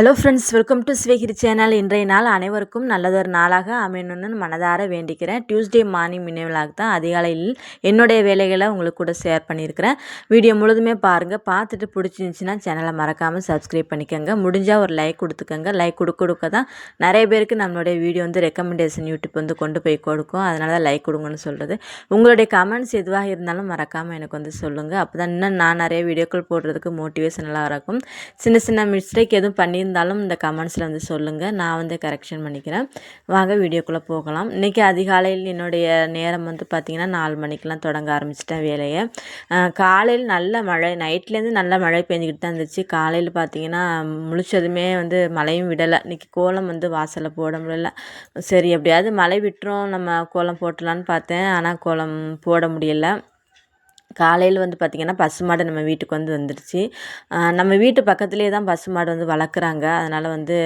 Hello friends welcome to Swegiri channel இன்றைய நாள் அனைவருக்கும் நல்லதொரு நாளாக அமையணும்னு மனதார வேண்டிக்கிறேன். டியூஸ்டே மார்னிங் மின்னவிலாக தான் அதிகாலையில் என்னுடைய வேலைகளை உங்களுக்கு கூட ஷேர் பண்ணியிருக்கிறேன். வீடியோ முழுதுமே பாருங்கள் பார்த்துட்டு பிடிச்சிருந்துச்சின்னா சேனலை மறக்காமல் சப்ஸ்கிரைப் பண்ணிக்கோங்க. முடிஞ்சால் ஒரு லைக் கொடுத்துக்கோங்க. லைக் கொடுக்க கொடுக்க தான் நிறைய பேருக்கு நம்மளுடைய வீடியோ வந்து ரெக்கமெண்டேஷன் யூடியூப் வந்து கொண்டு போய் கொடுக்கும். அதனால தான் லைக் கொடுங்கன்னு சொல்கிறது உங்களுடைய கமெண்ட்ஸ் எதுவாக இருந்தாலும் மறக்காமல் எனக்கு வந்து சொல்லுங்கள் அப்போ தான் இன்னும் நான் நிறைய வீடியோக்கள் போடுறதுக்கு மோட்டிவேஷனலாக இருக்கும் சின்ன சின்ன மிஸ்டேக் எதுவும் பண்ணி இருந்தாலும் இந்த கமெண்ட்ஸில் வந்து சொல்லுங்கள் நான் வந்து கரெக்ஷன் பண்ணிக்கிறேன். வாங்க வீடியோக்குள்ளே போகலாம். இன்றைக்கி அதிகாலையில் என்னுடைய நேரம் வந்து பார்த்திங்கன்னா நாலு மணிக்கெலாம் தொடங்க ஆரம்பிச்சிட்டேன் வேலையை. காலையில் நல்ல மழை நைட்லேருந்து நல்ல மழை பெஞ்சிக்கிட்டு தான் இருந்துச்சு. காலையில் பார்த்திங்கன்னா முழிச்சதுமே வந்து மழையும் விடலை. இன்றைக்கி கோலம் வந்து வாசலில் போட முடியல. சரி எப்படியாவது மழை விட்டுரும். நம்ம கோலம் போட்டலான்னு பார்த்தேன். ஆனால் கோலம் போட முடியலை. காலையில் வந்து பார்த்திங்கன்னா பசு மாடு நம்ம வீட்டுக்கு வந்து வந்துடுச்சு நம்ம வீட்டு பக்கத்துலேயே தான் பசு மாடு வந்து வளர்க்குறாங்க. அதனால் வந்து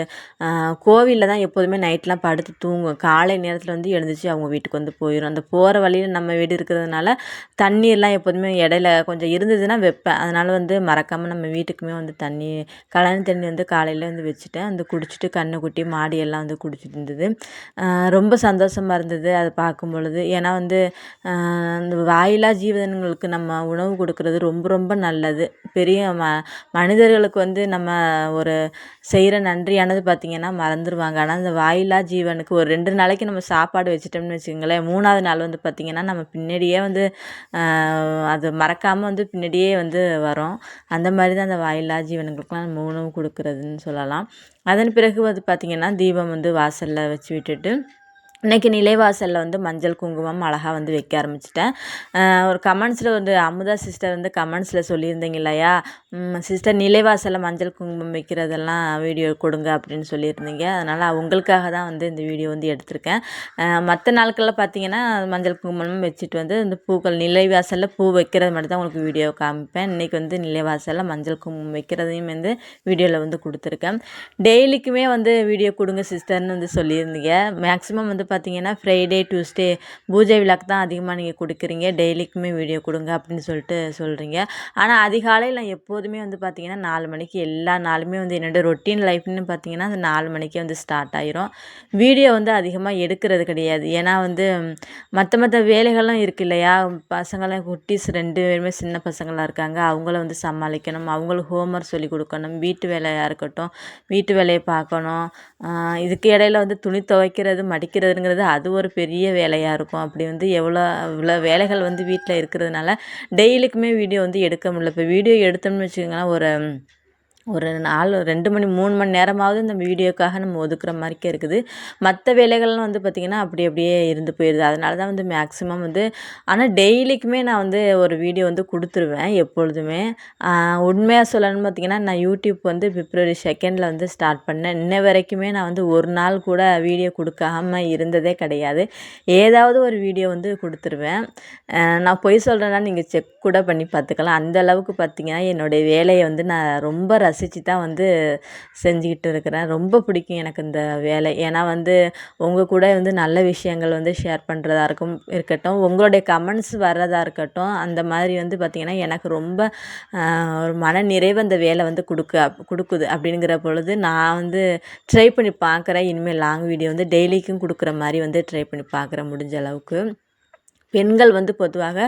கோவிலில் தான் எப்போதுமே நைட்லாம் படுத்து தூங்கும் காலை நேரத்தில் வந்து எழுந்துச்சு அவங்க வீட்டுக்கு வந்து போயிடும் அந்த போகிற வழியில் நம்ம வீடு இருக்கிறதுனால தண்ணீர்லாம் எப்போதுமே இடையில கொஞ்சம் இருந்ததுன்னா வைப்பேன். அதனால் வந்து மறக்காமல் நம்ம வீட்டுக்குமே வந்து தண்ணி கலன் தண்ணி வந்து காலையில் வந்து வச்சுட்டேன். வந்து குடிச்சிட்டு கண்ணை குட்டி மாடி எல்லாம் வந்து குடிச்சிட்டு இருந்தது. ரொம்ப சந்தோஷமாக இருந்தது. அதை பார்க்கும் பொழுது. ஏன்னா வந்து இந்த வாயிலா ஜீவனங்களுக்கு நம்ம உணவு கொடுக்குறது ரொம்ப ரொம்ப நல்லது. பெரிய ம மனிதர்களுக்கு வந்து நம்ம ஒரு செய்கிற நன்றியானது பார்த்திங்கன்னா மறந்துடுவாங்க ஆனால் அந்த வாயில்லா ஜீவனுக்கு ஒரு ரெண்டு நாளைக்கு நம்ம சாப்பாடு வச்சிட்டோம்னு வச்சுக்கோங்களேன் மூணாவது நாள் வந்து பார்த்திங்கன்னா நம்ம பின்னாடியே வந்து அது மறக்காமல் வந்து பின்னாடியே வந்து வரும். அந்த மாதிரி தான் அந்த வாயில்லா ஜீவனுங்களுக்கெலாம் நம்ம உணவு கொடுக்குறதுன்னு சொல்லலாம். அதன் பிறகு வந்து பார்த்திங்கன்னா தீபம் வந்து வாசலில் வச்சு விட்டுட்டு இன்றைக்கி நிலைவாசலில் வந்து மஞ்சள் குங்குமம் அழகாக வந்து வைக்க ஆரம்பிச்சிட்டேன். ஒரு கமெண்ட்ஸில் வந்து அமுதா சிஸ்டர் வந்து கமெண்ட்ஸில் சொல்லியிருந்தீங்க இல்லையா? சிஸ்டர் நிலைவாசலில் மஞ்சள் குங்குமம் வைக்கிறதெல்லாம் வீடியோ கொடுங்க அப்படின்னு சொல்லியிருந்தீங்க. அதனால் உங்களுக்காக தான் வந்து இந்த வீடியோ வந்து எடுத்திருக்கேன். மற்ற நாட்களில் பார்த்தீங்கன்னா மஞ்சள் குங்குமம் வச்சுட்டு வந்து இந்த பூக்கள் நிலைவாசலில் பூ வைக்கிறது மட்டும் தான் உங்களுக்கு வீடியோ காமிப்பேன். இன்றைக்கி வந்து நிலைவாசலில் மஞ்சள் குங்குமம் வைக்கிறதையும் வந்து வீடியோவில் வந்து கொடுத்துருக்கேன். டெய்லிக்குமே வந்து வீடியோ கொடுங்க சிஸ்டர்னு வந்து சொல்லியிருந்தீங்க. மேக்ஸிமம் வந்து பார்த்தீங்கன்னா ஃப்ரைடே டியூஸ்டே பூஜை விழாக்கு தான் அதிகமாக நீங்கள் கொடுக்குறீங்க. டெய்லிக்குமே வீடியோ கொடுங்க அப்படின்னு சொல்லிட்டு சொல்கிறீங்க ஆனால் அதிகாலையில் நான் எப்போதுமே வந்து பார்த்திங்கன்னா நாலு மணிக்கு எல்லா நாளுமே வந்து என்னோடய ரொட்டீன் லைஃப்னு பார்த்திங்கன்னா அந்த நாலு மணிக்கே வந்து ஸ்டார்ட் ஆயிரும். வீடியோ வந்து அதிகமாக எடுக்கிறது கிடையாது. ஏன்னா வந்து மற்ற மற்ற வேலைகள்லாம் இருக்குது இல்லையா? பசங்களாம் குட்டீஸ் ரெண்டு பேருமே சின்ன பசங்களாக இருக்காங்க. அவங்கள வந்து சமாளிக்கணும். அவங்களுக்கு ஹோம்ஒர்க் சொல்லி கொடுக்கணும். வீட்டு வேலையாக இருக்கட்டும். வீட்டு வேலையை பார்க்கணும். இதுக்கு இடையில வந்து துணி துவைக்கிறது மடிக்கிறதுங்க அப்படிங்கிறது அது ஒரு பெரிய வேலையாக இருக்கும். அப்படி வந்து எவ்வளோ இவ்வளோ வேலைகள் வந்து வீட்டில் இருக்கிறதுனால டெய்லிக்குமே வீடியோ வந்து எடுக்க முடியல. இப்போ வீடியோ எடுத்தோம்னு வச்சுக்கோங்களேன் ஒரு ஒரு நாலு ரெண்டு மணி மூணு மணி நேரமாவது இந்த வீடியோக்காக நம்ம ஒதுக்குற மாதிரிக்கே இருக்குது. மற்ற வேலைகள்லாம் வந்து பார்த்திங்கன்னா அப்படி அப்படியே இருந்து போயிடுது அதனால தான் வந்து மேக்ஸிமம் வந்து ஆனால் டெய்லிக்குமே நான் வந்து ஒரு வீடியோ வந்து கொடுத்துருவேன் எப்பொழுதுமே. உண்மையாக சொல்லணும்னு பார்த்திங்கன்னா நான் யூடியூப் வந்து பிப்ரவரி செகண்டில் வந்து ஸ்டார்ட் பண்ணேன். இன்ன வரைக்குமே நான் வந்து ஒரு நாள் கூட வீடியோ கொடுக்காம இருந்ததே கிடையாது. ஏதாவது ஒரு வீடியோ வந்து கொடுத்துருவேன். நான் பொய் சொல்கிறேன்னா நீங்கள் செக் கூட பண்ணி பார்த்துக்கலாம் அந்த அளவுக்கு பார்த்திங்கன்னா என்னுடைய வேலையை வந்து நான் ரொம்ப ரசித்து தான் வந்து செஞ்சுக்கிட்டு இருக்கிறேன். ரொம்ப பிடிக்கும் எனக்கு இந்த வேலை. ஏன்னா வந்து உங்கள் கூட வந்து நல்ல விஷயங்கள் வந்து ஷேர் பண்ணுறதா இருக்கும் இருக்கட்டும். உங்களுடைய கமெண்ட்ஸ் வர்றதா இருக்கட்டும். அந்த மாதிரி வந்து பார்த்திங்கன்னா எனக்கு ரொம்ப ஒரு மன நிறைவு அந்த வேலை வந்து கொடுக்க கொடுக்குது. அப்படிங்கிற பொழுது நான் வந்து ட்ரை பண்ணி பார்க்குறேன் இனிமேல் லாங் வீடியோ வந்து டெய்லிக்கும் கொடுக்குற மாதிரி வந்து ட்ரை பண்ணி பார்க்குறேன் முடிஞ்ச அளவுக்கு. பெண்கள் வந்து பொதுவாக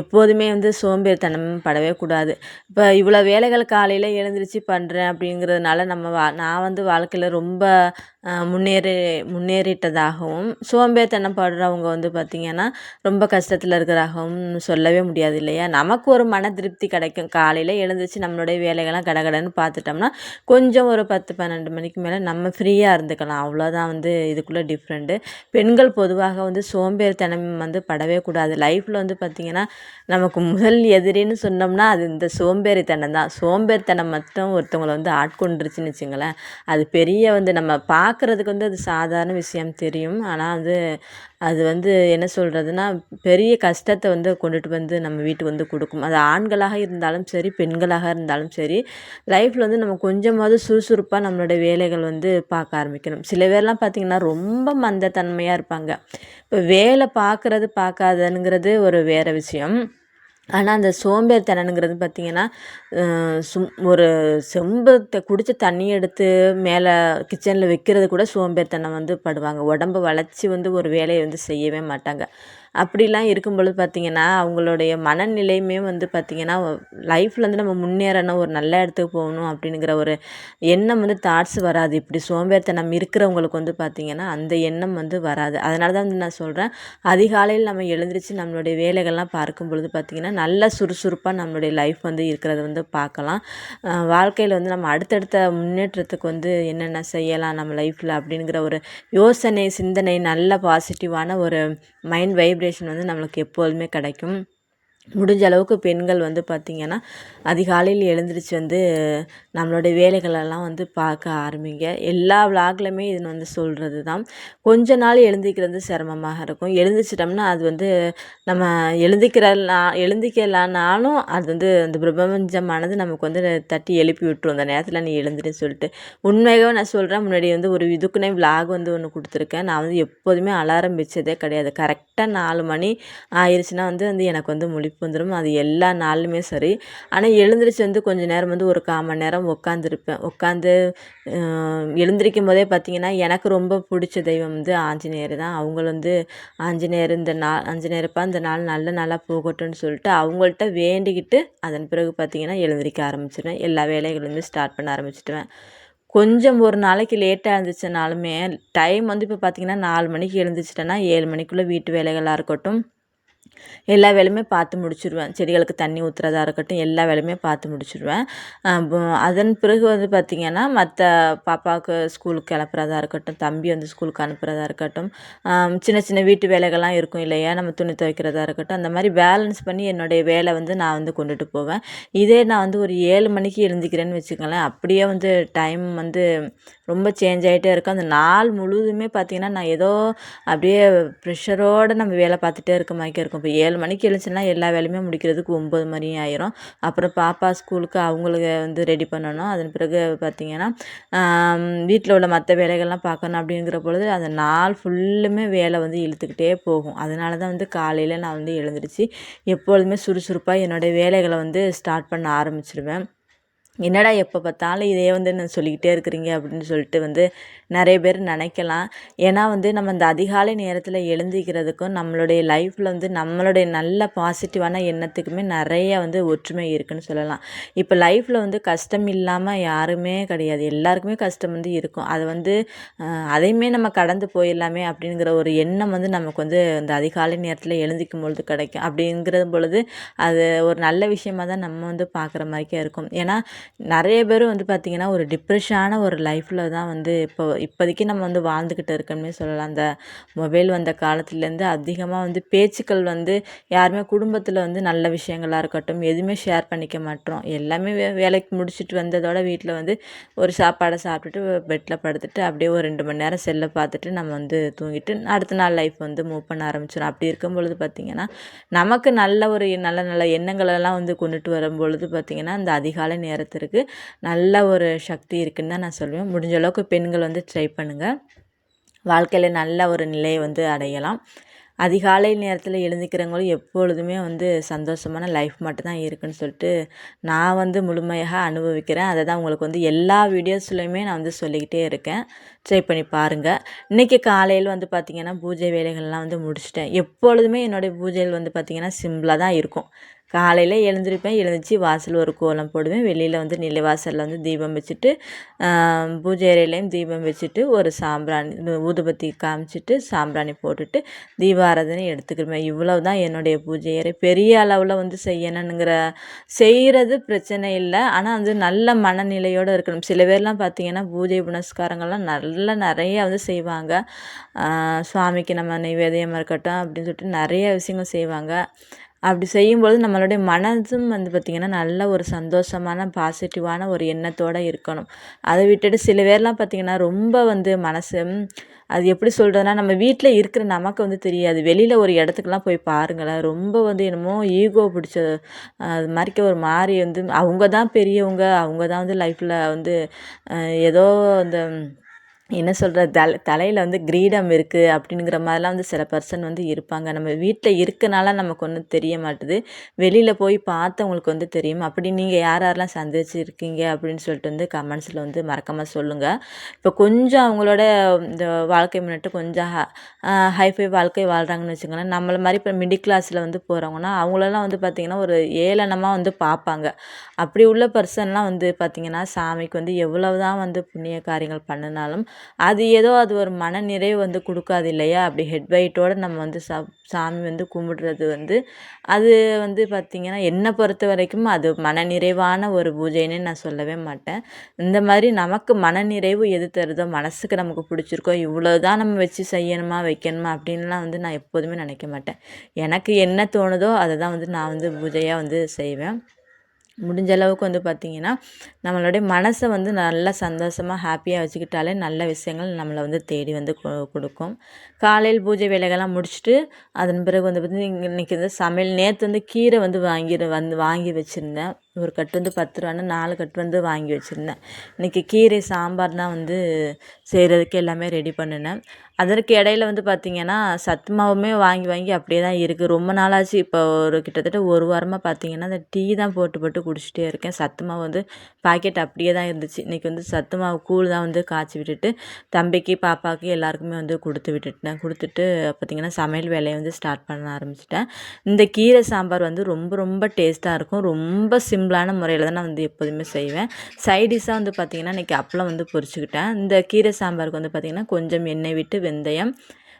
எப்போதுமே வந்து சோம்பேறித்தனம் படவே கூடாது. இப்போ இவ்வளோ வேலைகள் காலையில் எழுந்திரிச்சி பண்ணுறேன் அப்படிங்கிறதுனால நம்ம வா நான் வந்து வாழ்க்கையில் ரொம்ப முன்னேறி முன்னேறிட்டதாகவும் சோம்பேறித்தனம் படுறவங்க வந்து பார்த்திங்கன்னா ரொம்ப கஷ்டத்தில் இருக்கிறாகவும் சொல்லவே முடியாது இல்லையா? நமக்கு ஒரு மன திருப்தி கிடைக்கும். காலையில் எழுந்துச்சு நம்மளுடைய வேலைகள்லாம் கடகடன்னு பார்த்துட்டோம்னா கொஞ்சம் ஒரு பத்து பன்னெண்டு மணிக்கு மேலே நம்ம ஃப்ரீயாக இருந்துக்கலாம். அவ்வளோதான் வந்து இதுக்குள்ளே டிஃப்ரெண்ட்டு பெண்கள் பொதுவாக வந்து சோம்பேறித்தனம் வந்து படவே கூடாது. லைஃப்பில் வந்து பார்த்திங்கன்னா நமக்கு முதல் எதிரின்னு சொன்னோம்னா அது இந்த சோம்பேறித்தனம் தான். சோம்பேறித்தனம் மட்டும் ஒருத்தவங்களை வந்து ஆட்கொண்டுருச்சுன்னு வச்சுங்களேன். அது பெரிய வந்து நம்ம பார்க்குறதுக்கு வந்து அது சாதாரண விஷயம் தெரியும். ஆனால் வந்து அது வந்து என்ன சொல்கிறதுனா பெரிய கஷ்டத்தை வந்து கொண்டுட்டு வந்து நம்ம வீட்டுக்கு வந்து கொடுக்கும். அது ஆண்களாக இருந்தாலும் சரி பெண்களாக இருந்தாலும் சரி லைஃப்பில் வந்து நம்ம கொஞ்சமாவது சுறுசுறுப்பாக நம்மளோட வேலைகள் வந்து பார்க்க ஆரம்பிக்கணும். சில பேர்லாம் பார்த்திங்கன்னா ரொம்ப மந்தத்தன்மையாக இருப்பாங்க. இப்போ வேலை பார்க்குறது பார்க்காதனுங்கிறது ஒரு வேறு விஷயம். ஆனால் அந்த சோம்பேறித்தனங்கிறது பார்த்திங்கன்னா சும் ஒரு செம்பத்தை குடித்த தண்ணி எடுத்து மேலே கிச்சனில் வைக்கிறது கூட சோம்பேறித்தனம் வந்து படுவாங்க. உடம்பு வளைச்சி வந்து ஒரு வேலையை வந்து செய்யவே மாட்டாங்க. அப்படிலாம் இருக்கும் பொழுது பார்த்திங்கன்னா அவங்களுடைய மனநிலையுமே வந்து பார்த்திங்கன்னா லைஃப்பில் வந்து நம்ம முன்னேறணும் ஒரு நல்ல இடத்துக்கு போகணும் அப்படிங்கிற ஒரு எண்ணம் வந்து தாட்ஸ் வராது. இப்படி சோம்பேறித்தனம் இருக்கிறவங்களுக்கு வந்து பார்த்திங்கன்னா அந்த எண்ணம் வந்து வராது. அதனால தான் வந்து நான் சொல்கிறேன் அதிகாலையில் நம்ம எழுந்திரிச்சு நம்மளுடைய வேலைகள்லாம் பார்க்கும் பொழுது பார்த்திங்கன்னா நல்ல சுறுசுறுப்பாக நம்மளுடைய லைஃப் வந்து இருக்கிறத வந்து பார்க்கலாம். வாழ்க்கையில் வந்து நம்ம அடுத்தடுத்த முன்னேற்றத்துக்கு வந்து என்னென்ன செய்யலாம் நம்ம லைஃப்பில் அப்படிங்கிற ஒரு யோசனை சிந்தனை நல்ல பாசிட்டிவான ஒரு மைண்ட் வைப்ரேஷன் வந்து நம்மளுக்கு எப்போதுமே கிடைக்கும். முடிஞ்ச அளவுக்கு பெண்கள் வந்து பார்த்திங்கன்னா அதிகாலையில் எழுந்திரிச்சு வந்து நம்மளுடைய வேலைகளெல்லாம் வந்து பார்க்க ஆரம்பிங்க. எல்லா விளாக்லையுமே இது வந்து சொல்கிறது தான் கொஞ்ச நாள் எழுந்திக்கிறது சிரமமாக இருக்கும். எழுந்திரிச்சிட்டோம்னா அது வந்து நம்ம எழுந்திக்கிறலாம் எழுந்திக்கலானாலும் அது வந்து அந்த பிரபஞ்சமானது நமக்கு வந்து தட்டி எழுப்பி விட்டுரும். அந்த நேரத்தில் நீ எழுந்துட்டு சொல்லிட்டு. உண்மையாகவே நான் சொல்கிறேன் முன்னாடி வந்து ஒரு இதுக்குன்னே விளாக் வந்து ஒன்று கொடுத்துருக்கேன். நான் வந்து எப்போதுமே அலாரம் வச்சதே கிடையாது. கரெக்டாக நாலு மணி ஆயிடுச்சுன்னா வந்து வந்து எனக்கு வந்து முழி முழிப்பு வந்துடும் அது எல்லா நாளுமே சரி. ஆனால் எழுந்திரிச்சு வந்து கொஞ்சம் நேரம் வந்து ஒரு கால் மணி நேரம் உட்காந்துருப்பேன் உட்காந்து எழுந்திரிக்கும் போதே பார்த்திங்கன்னா எனக்கு ரொம்ப பிடிச்ச தெய்வம் வந்து ஆஞ்சநேயர் தான். அவங்க வந்து ஆஞ்சநேயர் இந்த நாள் ஆஞ்சநேயர்ப்பா இந்த நாள் நல்ல நாளாக போகட்டும்னு சொல்லிட்டு அவங்கள்ட்ட வேண்டிக்கிட்டு அதன் பிறகு பார்த்திங்கன்னா எழுந்திரிக்க ஆரம்பிச்சிடுவேன் எல்லா வேலைகளுமே ஸ்டார்ட் பண்ண ஆரம்பிச்சிடுவேன் கொஞ்சம் ஒரு நாளைக்கு லேட்டாக இருந்துச்சுனாலுமே டைம் வந்து இப்போ பார்த்திங்கன்னா நாலு மணிக்கு எழுந்துச்சிட்டேன்னா ஏழு மணிக்குள்ளே வீட்டு வேலைகளாக இருக்கட்டும் எல்லா வேலையுமே பார்த்து முடிச்சுடுவேன் செடிகளுக்கு தண்ணி ஊற்றுறதா இருக்கட்டும் எல்லா வேலையுமே பார்த்து முடிச்சுடுவேன் அதன் பிறகு வந்து பார்த்திங்கன்னா மற்ற பாப்பாவுக்கு ஸ்கூலுக்கு கிளப்புறதா இருக்கட்டும் தம்பி வந்து ஸ்கூலுக்கு அனுப்புகிறதா இருக்கட்டும் சின்ன சின்ன வீட்டு வேலைகள்லாம் இருக்கும் இல்லையா நம்ம துணி துவைக்கிறதா இருக்கட்டும் அந்த மாதிரி பேலன்ஸ் பண்ணி என்னுடைய வேலை வந்து நான் வந்து கொண்டுட்டு போவேன். இதே நான் வந்து ஒரு ஏழு மணிக்கு எழுந்திக்கிறேன்னு வச்சுக்கோங்களேன் அப்படியே வந்து டைம் வந்து ரொம்ப சேஞ்ச் ஆகிட்டே இருக்கும் அந்த நாள் முழுதுமே பார்த்திங்கன்னா நான் ஏதோ அப்படியே ப்ரெஷரோடு நம்ம வேலை பார்த்துட்டே இருக்க மாதிரி இருக்கும். இப்போ ஏழு மணிக்கு எழுந்துச்சுன்னா எல்லா வேலையுமே முடிக்கிறதுக்கு ஒம்பது மணி ஆயிரும். அப்புறம் பாப்பா ஸ்கூலுக்கு அவங்களுக்கு வந்து ரெடி பண்ணணும். அதன் பிறகு பார்த்திங்கன்னா வீட்டில் உள்ள மற்ற வேலைகள்லாம் பார்க்கணும் அப்படிங்கிற பொழுது அந்த நாள் ஃபுல்லுமே வேலை வந்து இழுத்துக்கிட்டே போகும். அதனால தான் வந்து காலையில் நான் வந்து எழுந்திரிச்சு எப்பொழுதுமே சுறுசுறுப்பாக என்னுடைய வேலைகளை வந்து ஸ்டார்ட் பண்ண ஆரம்பிச்சிடுவேன் என்னடா எப்போ பார்த்தாலும் இதே வந்து நான் சொல்லிக்கிட்டே இருக்கிறீங்க அப்படின்னு சொல்லிட்டு வந்து நிறைய பேர் நினைக்கலாம். ஏன்னா வந்து நம்ம இந்த அதிகாலை நேரத்தில் எழுந்திக்கிறதுக்கும் நம்மளுடைய லைஃப்பில் வந்து நம்மளுடைய நல்ல பாசிட்டிவான எண்ணத்துக்குமே நிறைய வந்து ஒற்றுமை இருக்குதுன்னு சொல்லலாம். இப்போ லைஃப்பில் வந்து கஷ்டம் இல்லாமல் யாருமே கிடையாது. எல்லாருக்குமே கஷ்டம் வந்து இருக்கும். அது வந்து அதையுமே நம்ம கடந்து போயிடலாமே அப்படிங்கிற ஒரு எண்ணம் வந்து நமக்கு வந்து இந்த அதிகாலை நேரத்தில் எழுந்திக்கும் பொழுது கிடைக்கும். அப்படிங்கிற பொழுது அது ஒரு நல்ல விஷயமாக தான் நம்ம வந்து பார்க்குற மாதிரிக்கே இருக்கும். ஏன்னா நிறைய பேர் வந்து பார்த்திங்கன்னா ஒரு டிப்ரெஷனான ஒரு லைஃப்பில் தான் வந்து இப்போ இப்போதைக்கு நம்ம வந்து வாழ்ந்துக்கிட்டு இருக்கோம்னே சொல்லலாம். அந்த மொபைல் வந்த காலத்துலேருந்து அதிகமாக வந்து பேச்சுக்கள் வந்து யாருமே குடும்பத்தில் வந்து நல்ல விஷயங்களாக இருக்கட்டும் எதுவுமே ஷேர் பண்ணிக்க மாட்டோம். எல்லாமே வே வேலைக்கு முடிச்சுட்டு வந்ததோட வீட்டில் வந்து ஒரு சாப்பாடை சாப்பிட்டுட்டு பெட்டில் படுத்துட்டு அப்படியே ஒரு ரெண்டு மணி நேரம் செல்லை பார்த்துட்டு நம்ம வந்து தூங்கிட்டு அடுத்த நாள் லைஃப் வந்து மூவ் பண்ண ஆரம்பிச்சிடும் அப்படி இருக்கும் பொழுது பார்த்திங்கன்னா நமக்கு நல்ல ஒரு நல்ல நல்ல எண்ணங்களெல்லாம் வந்து கொண்டுட்டு வரும் பொழுது பார்த்திங்கன்னா இந்த அதிகாலை நேரத்திற்கு நல்ல ஒரு சக்தி இருக்குன்னு தான் நான் சொல்லுவேன் முடிஞ்ச அளவுக்கு பெண்கள் வந்து ட்ரை பண்ணுங்கள் வாழ்க்கையில் நல்ல ஒரு நிலையை வந்து அடையலாம். அதிகாலை நேரத்தில் எழுந்திக்கிறவங்களும் எப்பொழுதுமே வந்து சந்தோஷமான லைஃப் மட்டும்தான் இருக்குன்னு சொல்லிட்டு நான் வந்து முழுமையாக அனுபவிக்கிறேன். அதை தான் உங்களுக்கு வந்து எல்லா வீடியோஸ்லையுமே நான் வந்து சொல்லிக்கிட்டே இருக்கேன். ட்ரை பண்ணி பாருங்கள் இன்றைக்கி காலையில் வந்து பார்த்திங்கன்னா பூஜை வேலைகள்லாம் வந்து முடிச்சிட்டேன். எப்பொழுதுமே என்னுடைய பூஜைகள் வந்து பார்த்திங்கன்னா சிம்பிளாக தான் இருக்கும். காலையில் எழுந்திருப்பேன். எழுந்திரிச்சி வாசல் ஒரு கோலம் போடுவேன். வெளியில் வந்து நிலைவாசலில் வந்து தீபம் வச்சுட்டு பூஜை அறையிலையும் தீபம் வச்சுட்டு ஒரு சாம்பிராணி ஊதுபத்தி காமிச்சிட்டு சாம்பிராணி போட்டுட்டு தீபாராதனை எடுத்துக்கிடுவேன் இவ்வளோ தான் என்னுடைய பூஜை அறை. பெரிய அளவில் வந்து செய்யணுங்கிற செய்கிறது பிரச்சனை இல்லை. ஆனால் வந்து நல்ல மனநிலையோடு இருக்கணும். சில பேர்லாம் பார்த்திங்கன்னா பூஜை புனஸ்காரங்கள்லாம் நல்ல நிறைய வந்து செய்வாங்க. சுவாமிக்கு நம்ம நைவேத்தியமாக இருக்கட்டும் அப்படின்னு சொல்லிட்டு நிறைய விஷயங்கள் செய்வாங்க. அப்படி செய்யும்பொழுது நம்மளுடைய மனதும் வந்து பார்த்திங்கன்னா நல்ல ஒரு சந்தோஷமான பாசிட்டிவான ஒரு எண்ணத்தோடு இருக்கணும். அதை விட்டுட்டு சில பேர்லாம் பார்த்திங்கன்னா ரொம்ப வந்து மனசு அது எப்படி சொல்கிறதுனா நம்ம வீட்டில் இருக்கிற நமக்கு வந்து தெரியாது. வெளியில் ஒரு இடத்துக்குலாம் போய் பாருங்களேன். ரொம்ப வந்து என்னமோ ஈகோ பிடிச்ச அது மாதிரிக்க ஒரு மாதிரி வந்து அவங்க தான் பெரியவங்க அவங்க தான் வந்து லைஃப்பில் வந்து ஏதோ அந்த என்ன சொல்கிறது தல தலையில் வந்து கிரீடம் இருக்குது அப்படிங்கிற மாதிரிலாம் வந்து சில பர்சன் வந்து இருப்பாங்க. நம்ம வீட்டில் இருக்கனால நமக்கு ஒன்றும் தெரிய மாட்டுது. வெளியில் போய் பார்த்தவங்களுக்கு வந்து தெரியும். அப்படி நீங்கள் யார் யாரெல்லாம் சந்திச்சிருக்கீங்க அப்படின்னு சொல்லிட்டு வந்து கமெண்ட்ஸில் வந்து மறக்காமல் சொல்லுங்கள் இப்போ கொஞ்சம் அவங்களோட இந்த வாழ்க்கை முன்னிட்டு கொஞ்சம் ஹைஃபை வாழ்க்கை வாழ்கிறாங்கன்னு வச்சுக்கோங்களேன். நம்மளை மாதிரி இப்போ மிடில் கிளாஸில் வந்து போகிறவங்கன்னா அவங்களெல்லாம் வந்து பார்த்திங்கன்னா ஒரு ஏளனமாக வந்து பார்ப்பாங்க. அப்படி உள்ள பர்சன்லாம் வந்து பார்த்திங்கன்னா சாமிக்கு வந்து எவ்வளவு தான் வந்து புண்ணிய காரியங்கள் பண்ணினாலும் அது ஏதோ அது ஒரு மன நிறைவு வந்து கொடுக்காது இல்லையா? அப்படி ஹெட் வெயிட்டோடு நம்ம வந்து சா சாமி வந்து கும்பிடுறது வந்து அது வந்து பார்த்திங்கன்னா என்னை பொறுத்த வரைக்கும் அது மன நிறைவான ஒரு பூஜைன்னு நான் சொல்லவே மாட்டேன். இந்த மாதிரி நமக்கு மன நிறைவு எது தருதோ மனசுக்கு நமக்கு பிடிச்சிருக்கோ இவ்வளோ தான் நம்ம வச்சு செய்யணுமா வைக்கணுமா அப்படின்லாம் வந்து நான் எப்போதுமே நினைக்க மாட்டேன். எனக்கு என்ன தோணுதோ அதை தான் வந்து நான் வந்து பூஜையாக வந்து செய்வேன். முடிஞ்ச அளவுக்கு வந்து பார்த்திங்கன்னா நம்மளுடைய மனசை வந்து நல்லா சந்தோஷமாக ஹாப்பியாக வச்சுக்கிட்டாலே நல்ல விஷயங்கள் நம்மளை வந்து தேடி வந்து கொடுக்கும். காலையில் பூஜை வேலைகள்லாம் முடிச்சுட்டு அதன் பிறகு வந்து பார்த்திங்கன்னா இன்றைக்கி வந்து சமையல் நேற்று வந்து கீரை வந்து வாங்கி வந்து வாங்கி வச்சுருந்தேன். ஒரு கட்டு வந்து பத்து ரூபான்னு நாலு கட்டு வந்து வாங்கி வச்சுருந்தேன். இன்றைக்கி கீரை சாம்பார் தான் வந்து செய்கிறதுக்கு எல்லாமே ரெடி பண்ணினேன். அதற்கு இடையில வந்து பார்த்திங்கன்னா சத்து மாவுமே வாங்கி வாங்கி அப்படியே தான் இருக்குது ரொம்ப நாளாச்சு. இப்போ ஒரு கிட்டத்தட்ட ஒரு வாரமாக பார்த்திங்கன்னா அந்த டீ தான் போட்டு போட்டு குடிச்சிட்டே இருக்கேன். சத்து மாவு வந்து பாக்கெட் அப்படியே தான் இருந்துச்சு. இன்றைக்கி வந்து சத்து மாவு கூழ் தான் வந்து காய்ச்சி விட்டுட்டு தம்பிக்கு பாப்பாவுக்கு எல்லாருக்குமே வந்து கொடுத்து விட்டுட்டேன். கொடுத்துட்டு பார்த்திங்கன்னா சமையல் வேலையை வந்து ஸ்டார்ட் பண்ண ஆரம்பிச்சிட்டேன். இந்த கீரை சாம்பார் வந்து ரொம்ப ரொம்ப டேஸ்ட்டாக இருக்கும். ரொம்ப சிம் சிம்பிளான முறையில் தான் நான் வந்து எப்போதுமே செய்வேன். சைடிஷாக வந்து பார்த்திங்கன்னா இன்றைக்கி அப்பளம் வந்து பொரிச்சுக்கிட்டேன். இந்த கீரை சாம்பாருக்கு வந்து பார்த்திங்கன்னா கொஞ்சம் எண்ணெய் விட்டு வெந்தயம்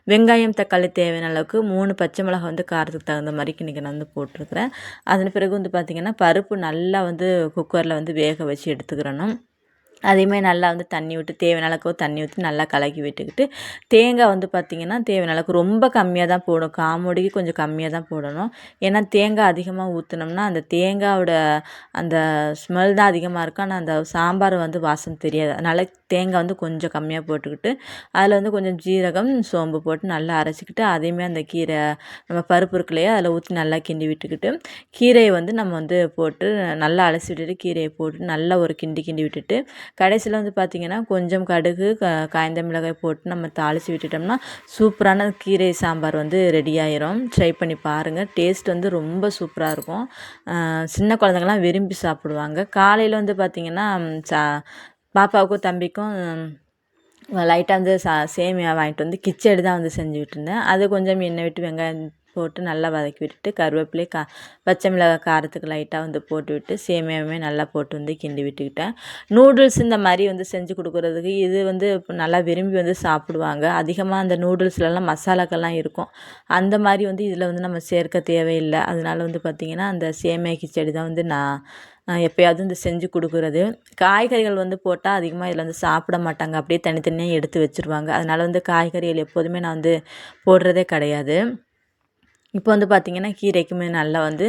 வெங்காயம் தக்காளி தேவையான அளவுக்கு மூணு பச்சை மிளகா வந்து காரத்துக்கு தகுந்த மாதிரிக்கு இன்றைக்கி நான் வந்து போட்டிருக்கிறேன். அதன் பிறகு வந்து பார்த்திங்கன்னா பருப்பு நல்லா வந்து குக்கரில் வந்து வேக வச்சு எடுத்துக்கிறணும். அதையுமே நல்லா வந்து தண்ணி விட்டு தேவையான அளவுக்கு தண்ணி ஊற்றி நல்லா கலக்கி விட்டுக்கிட்டு தேங்காய் வந்து பார்த்திங்கன்னா தேவையான அளவுக்கு ரொம்ப கம்மியாக தான் போடும் காமோடிக்கு கொஞ்சம் கம்மியாக தான் போடணும். ஏன்னா தேங்காய் அதிகமாக ஊற்றினோம்னா அந்த தேங்காயோட அந்த ஸ்மெல் தான் அதிகமாக இருக்கும். ஆனால் அந்த சாம்பார் வந்து வாசம் தெரியாது. அதனால் தேங்காய் வந்து கொஞ்சம் கம்மியாக போட்டுக்கிட்டு அதில் வந்து கொஞ்சம் ஜீரகம் சோம்பு போட்டு நல்லா அரைச்சிக்கிட்டு அதையுமே அந்த கீரை நம்ம பருப்பு இருக்கு அதில் ஊற்றி நல்லா கிண்டி விட்டுக்கிட்டு கீரையை வந்து நம்ம வந்து போட்டு நல்லா அலசி விட்டுட்டு கீரையை போட்டு நல்லா ஒரு கிண்டி கிண்டி விட்டுட்டு கடைசியில் வந்து பார்த்திங்கன்னா கொஞ்சம் கடுகு காய்ந்த மிளகாய் போட்டு நம்ம தாளித்து விட்டுட்டோம்னா சூப்பரான கீரை சாம்பார் வந்து ரெடி ஆயிரும். ட்ரை பண்ணி பாருங்கள் டேஸ்ட் வந்து ரொம்ப சூப்பராக இருக்கும். சின்ன குழந்தைங்கள்லாம் விரும்பி சாப்பிடுவாங்க. காலையில் வந்து பார்த்திங்கன்னா சா பாப்பாவுக்கும் தம்பிக்கும் லைட்டாக வந்து சா சேமியா வாங்கிட்டு வந்து கிச்சடி தான் வந்து செஞ்சு விட்டுருந்தேன். அது கொஞ்சம் எண்ணெய் விட்டு வெங்காயம் போட்டு நல்லா வதக்கி விட்டுட்டு கருவேப்பிலை கா பச்சை மிளகாய் காரத்துக்கு லைட்டாக வந்து போட்டு விட்டு சேமியாவுமே நல்லா போட்டு வந்து கிண்டி விட்டுக்கிட்டேன். நூடுல்ஸ் இந்த மாதிரி வந்து செஞ்சு கொடுக்குறதுக்கு இது வந்து நல்லா விரும்பி வந்து சாப்பிடுவாங்க. அதிகமாக அந்த நூடுல்ஸ்லலாம் மசாலாக்கள்லாம் இருக்கும். அந்த மாதிரி வந்து இதில் வந்து நம்ம சேர்க்க தேவையில்லை. அதனால வந்து பார்த்திங்கன்னா அந்த சேமியா கிச்சடி தான் வந்து நான் எப்போயாவது வந்து செஞ்சு கொடுக்குறது. காய்கறிகள் வந்து போட்டால் அதிகமாக இதில் வந்து சாப்பிட மாட்டாங்க. அப்படியே தனித்தனியாக எடுத்து வச்சுருவாங்க. அதனால் வந்து காய்கறிகள் எப்போதுமே நான் வந்து போடுறதே கிடையாது. இப்போ வந்து பார்த்திங்கன்னா கீரைக்குமே நல்லா வந்து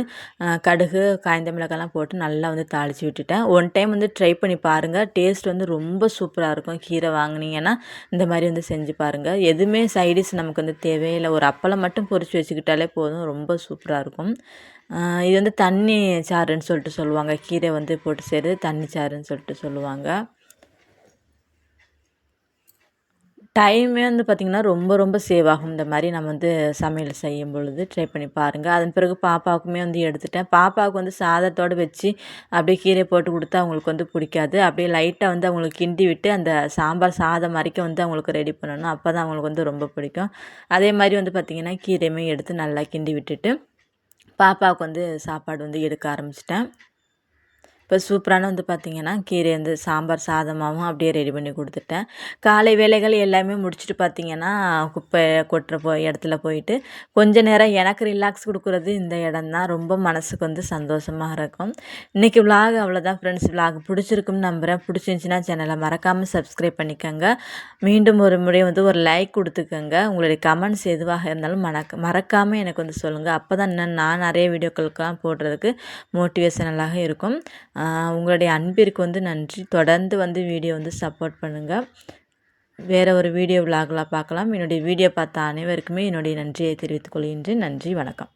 கடுகு காய்ந்த மிளகாலாம் போட்டு நல்லா வந்து தாளித்து விட்டுட்டேன். ஒன் டைம் வந்து ட்ரை பண்ணி பாருங்கள் டேஸ்ட் வந்து ரொம்ப சூப்பராக இருக்கும். கீரை வாங்கினீங்கன்னா இந்த மாதிரி வந்து செஞ்சு பாருங்கள் எதுவுமே சைடிஷ் நமக்கு வந்து தேவையில்லை. ஒரு அப்பளம் மட்டும் பொறிச்சு வச்சுக்கிட்டாலே போதும். ரொம்ப சூப்பராக இருக்கும். இது வந்து தண்ணி சாறுன்னு சொல்லிட்டு சொல்லுவாங்க. கீரை வந்து போட்டு செய்கிறது தண்ணி சாறுன்னு சொல்லிட்டு சொல்லுவாங்க. டைமே வந்து பார்த்திங்கன்னா ரொம்ப ரொம்ப சேவ் ஆகும். இந்த மாதிரி நம்ம வந்து சமையல் செய்யும் பொழுது ட்ரை பண்ணி பாருங்கள் அதன் பிறகு பாப்பாவுக்குமே வந்து எடுத்துட்டேன். பாப்பாவுக்கு வந்து சாதத்தோடு வச்சு அப்படியே கீரை போட்டு கொடுத்தா அவங்களுக்கு வந்து பிடிக்காது. அப்படியே லைட்டாக வந்து அவங்களுக்கு கிண்டி விட்டு அந்த சாம்பார் சாதம் வரைக்கும் வந்து அவங்களுக்கு ரெடி பண்ணணும். அப்போ தான் அவங்களுக்கு வந்து ரொம்ப பிடிக்கும். அதே மாதிரி வந்து பார்த்திங்கன்னா கீரையுமே எடுத்து நல்லா கிண்டி விட்டுட்டு பாப்பாவுக்கு வந்து சாப்பாடு வந்து எடுக்க ஆரம்பிச்சிட்டேன். இப்போ சூப்பரான வந்து பார்த்திங்கன்னா கீரை வந்து சாம்பார் சாதமாகவும் அப்படியே ரெடி பண்ணி கொடுத்துட்டேன். காலை வேலைகள் எல்லாமே முடிச்சுட்டு பார்த்திங்கன்னா குப்பை கொட்டுற போ இடத்துல போயிட்டு கொஞ்ச நேரம் எனக்கு ரிலாக்ஸ் கொடுக்குறது இந்த இடம் தான். ரொம்ப மனசுக்கு வந்து சந்தோஷமாக இருக்கும். இன்றைக்கி விலாக் அவ்வளோதான் ஃப்ரெண்ட்ஸ் விலாக் பிடிச்சிருக்குன்னு நம்புகிறேன் பிடிச்சிருந்துச்சின்னா சேனலை மறக்காமல் சப்ஸ்கிரைப் பண்ணிக்கோங்க. மீண்டும் ஒரு முறை வந்து ஒரு லைக் கொடுத்துக்கோங்க. உங்களுடைய கமெண்ட்ஸ் எதுவாக இருந்தாலும் மறக்க மறக்காமல் எனக்கு வந்து சொல்லுங்கள் அப்போ தான் நான் நிறைய வீடியோக்களுக்கெல்லாம் போடுறதுக்கு மோட்டிவேஷனலாக இருக்கும். உங்களுடைய அன்பிற்கு வந்து நன்றி. தொடர்ந்து வந்து வீடியோ வந்து சப்போர்ட் பண்ணுங்கள் வேறு ஒரு வீடியோ விலாகலாம் பார்க்கலாம். என்னுடைய வீடியோ பார்த்த அனைவருக்குமே என்னுடைய நன்றியை தெரிவித்துக் கொள்கின்றேன். நன்றி வணக்கம்.